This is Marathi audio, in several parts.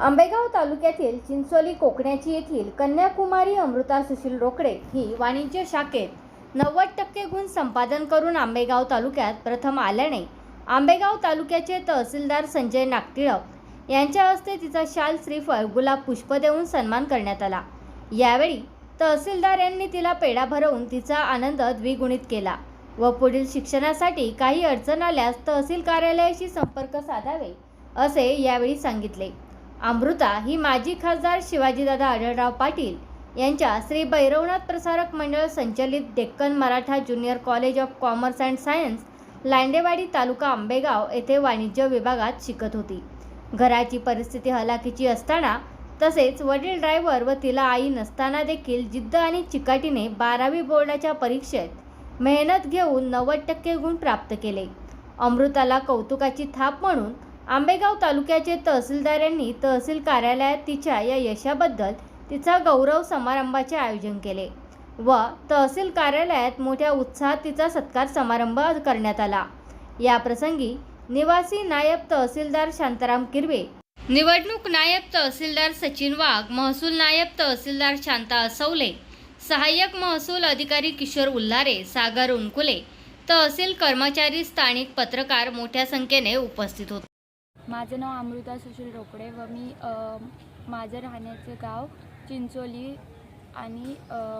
आंबेगाव तालुक्यातील चिंचोली कोकण्याची येथील कन्याकुमारी अमृता सुशील रोकडे ही वाणिज्य शाखेत नव्वद टक्के गुण संपादन करून आंबेगाव तालुक्यात प्रथम आल्याने आंबेगाव तालुक्याचे तहसीलदार संजय नागटिळक यांच्या हस्ते तिचा शाल श्रीफळ गुलाब पुष्प देऊन सन्मान करण्यात आला. यावेळी तहसीलदार यांनी तिला पेढा भरवून तिचा आनंद द्विगुणित केला व पुढील शिक्षणासाठी काही अडचण आल्यास तहसील कार्यालयाशी संपर्क साधावे असे यावेळी सांगितले. अमृता ही माजी खासदार शिवाजीदादा आढळराव पाटील यांच्या श्री भैरवनाथ प्रसारक मंडळ संचलित Deccan Maratha junior college of commerce and science Landewadi taluka Ambegaon येथे वाणिज्य विभागात शिकत होती. घराची परिस्थिती हलाखीची असताना तसेच वडील ड्रायव्हर व तिला आई नसताना देखील जिद्द आणि चिकाटीने बारावी बोर्डाच्या परीक्षेत मेहनत घेऊन नव्वद टक्के गुण प्राप्त केले. अमृताला कौतुकाची थाप म्हणून आंबेगाव तालुक्याचे तहसीलदार यांनी तहसील कार्यालयात तिच्या या यशाबद्दल तिचा गौरव समारंभाचे आयोजन केले व तहसील कार्यालयात मोठ्या उत्साहात तिचा सत्कार समारंभ करण्यात आला. या प्रसंगी निवासी नायब तहसीलदार शांताराम किरवे निवडणूक नायब तहसीलदार सचिन वाघ महसूल नायब तहसीलदार शांता असवले सहाय्यक महसूल अधिकारी किशोर उल्हारे सागर उनकुले तहसील कर्मचारी स्थानिक पत्रकार मोठ्या संख्येने उपस्थित होते. माझं नाव अमृता सुशील रोकडे व मी माझं राहण्याचं गाव चिंचोली आणि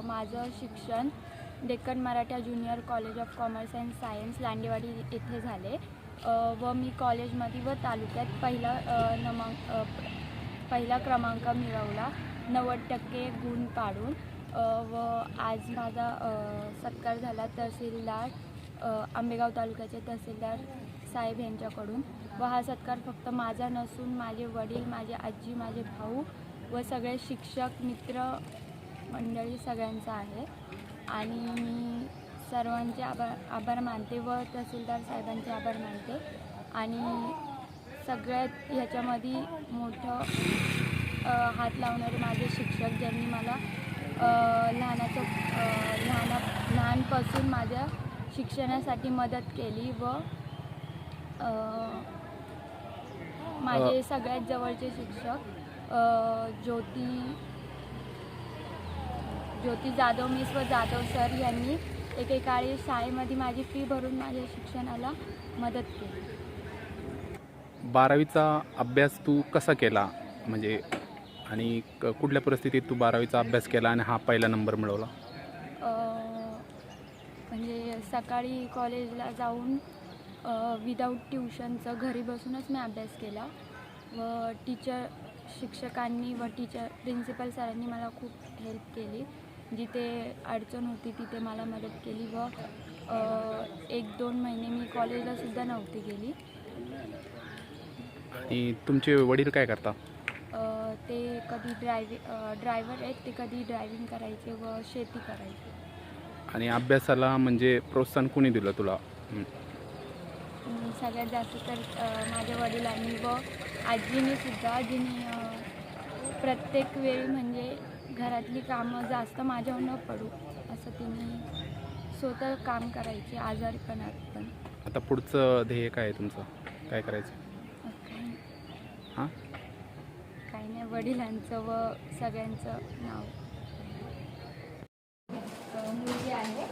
माझं शिक्षण Deccan Maratha junior college of commerce and science Landewadi येथे झाले. व मी कॉलेजमध्ये व तालुक्यात पहिला नमांक पहिला क्रमांक मिळवला नव्वद टक्के गुण पाडून. व आज माझा सत्कार झाला तहसीलदार आंबेगाव तालुक्याचे तहसीलदार साहेब यांच्याकडून व हा सत्कार फक्त माझा नसून माझे वडील माझे आजी माझे भाऊ व सगळे शिक्षक मित्र मंडळी सगळ्यांचा आहे. आणि मी सर्वांचे आभार आभार मानते व तहसीलदार साहेबांचे आभार मानते. आणि सगळ्यात ह्याच्यामध्ये मोठं हात लावणारे माझे शिक्षक ज्यांनी मला लहानाचं लहाना लहानपासून माझ्या शिक्षणासाठी मदत केली व माझे सगळ्यात जवळचे शिक्षक ज्योती ज्योती जाधव मिस व जाधव सर यांनी एकेकाळी शाळेमध्ये माझी फी भरून माझ्या शिक्षणाला मदत केली. बारावीचा अभ्यास तू कसा केला? म्हणजे आणि कुठल्या परिस्थितीत तू बारावीचा अभ्यास केला आणि हा पहिला नंबर मिळवला? म्हणजे सकाळी कॉलेजला जाऊन विदाऊट ट्युशनचं घरी बसूनच मी अभ्यास केला. व टीचर शिक्षकांनी व टीचर प्रिन्सिपल सरांनी मला खूप हेल्प केली. जिथे अडचण होती तिथे मला मदत केली व एक दोन महिने मी कॉलेजला सुद्धा नव्हती गेली. आणि तुमचे वडील काय करता? ते कधी ड्रायव्हि ड्रायव्हर आहेत ते कधी ड्रायव्हिंग करायचे व शेती करायचे. आणि अभ्यासाला म्हणजे प्रोत्साहन कोणी दिलं तुला? सगळ्यात जास्त तर माझ्या वडिलांनी व आजीने सुद्धा जिने प्रत्येक वेळी म्हणजे घरातली कामं जास्त माझ्यावर न पडू असं तिने स्वतः काम करायचे आजारीपणात पण आता पुढचं ध्येय काय आहे तुमचं? काय करायचं? काही हां? काही नाही वडिलांचं व सगळ्यांचं नाव मुलगी आहे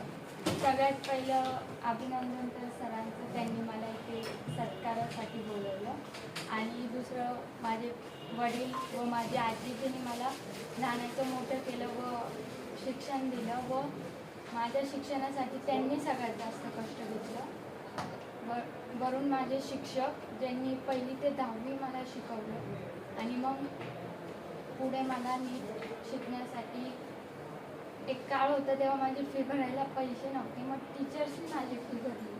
सगळ्यात पहिलं अभिनंदन तर सरांचं. त्यांनी मला इथे सत्कारासाठी बोलवलं. आणि दुसरं माझे वडील व माझी आजीजीने मला लहानाचं मोठं केलं व शिक्षण दिलं व माझ्या शिक्षणासाठी त्यांनी सगळ्यात जास्त कष्ट घेतलं. व वरून माझे शिक्षक ज्यांनी पहिली ते दहावी मला शिकवलं. आणि मग पुढे मला नीट शिकण्यासाठी एक काळ होता तेव्हा माझी फी भरायला पैसे नव्हते. मग टीचर्सनी माझी फी भरली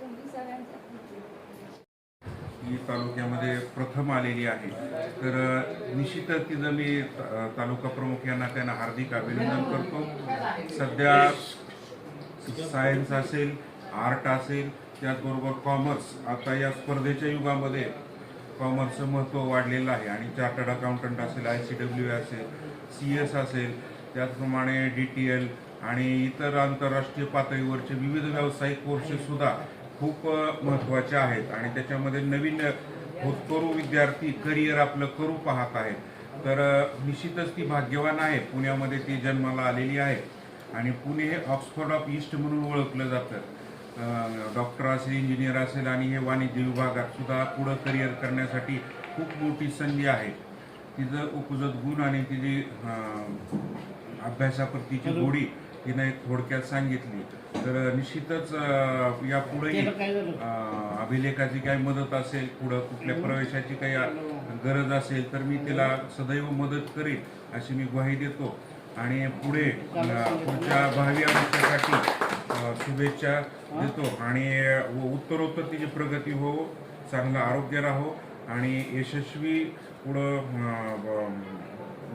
तुम्ही म्हणजे सगळ्यांचा ही तालुक्यामध्ये प्रथम आलेली आहे. तर निश्चितच तिचं मी तालुका प्रमुख यांना त्यांना हार्दिक अभिनंदन करतो. सध्या सायन्स असेल आर्ट असेल त्याचबरोबर कॉमर्स आता या स्पर्धेच्या युगामध्ये कॉमर्सचं महत्त्व वाढलेलं आहे. आणि चार्टर्ड अकाउंटंट असेल आय सी डब्ल्यू असेल सी एस असेल त्याचप्रमाणे डी टी एल आणि इतर आंतरराष्ट्रीय पातळीवरचे विविध व्यावसायिक कोर्सेससुद्धा खूप महत्त्वाचे आहेत. आणि त्याच्यामध्ये नवीन होतकरू विद्यार्थी करिअर आपलं करू पाहत आहेत. तर निश्चितच ती भाग्यवान आहे. पुण्यामध्ये ती जन्माला आलेली आहे. आणि पुणे हे ऑक्सफोर्ड ऑफ ईस्ट म्हणून ओळखलं जातं. डॉक्टर असेल इंजिनियर असेल आणि हे वाणिज्य विभागात सुद्धा पुढं करिअर करण्यासाठी खूप मोठी संधी आहे. तिचं उपजत गुण आणि तिची अभ्यासाप्रतीची गोडी तिनं एक थोडक्यात सांगितली. तर निश्चितच अं, यापुढेही अं, अभिलेखाची काही मदत असेल पुढं कुठल्या प्रवेशाची काही गरज असेल तर मी तिला सदैव मदत करेन अशी मी ग्वाही देतो. आणि पुढे पुढच्या भावी आयुष्यासाठी शुभेच्छा देतो. आणि व उत्तरोत्तर तिची प्रगती हो चांगलं आरोग्य राहो. आणि यशस्वी पुढं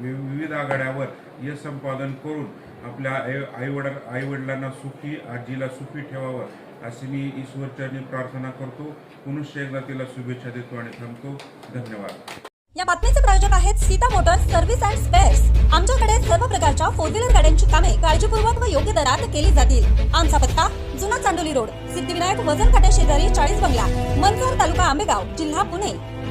विविध आघाड्यावर यश संपादन करून आपल्या आई आईवड आईवडिलांना सुखी आजीला सुखी ठेवावं अशी मी ईश्वरचरणी प्रार्थना करतो. पुनश्च एकदा तिला शुभेच्छा देतो आणि थांबतो. धन्यवाद. या बातमीचे प्रायोजक आहेत Sita motors service and spares. आमच्याकडे सर्व प्रकारच्या फोर व्हीलर गाड्यांची कामे काळजीपूर्वक व योग्य दरात केली जातील. आमचा पत्ता जुना चांडोली रोड. सिद्धिविनायक वजन काट्या शेजारी चाळीस बंगला मनसर तालुका आंबेगाव जिल्हा पुणे.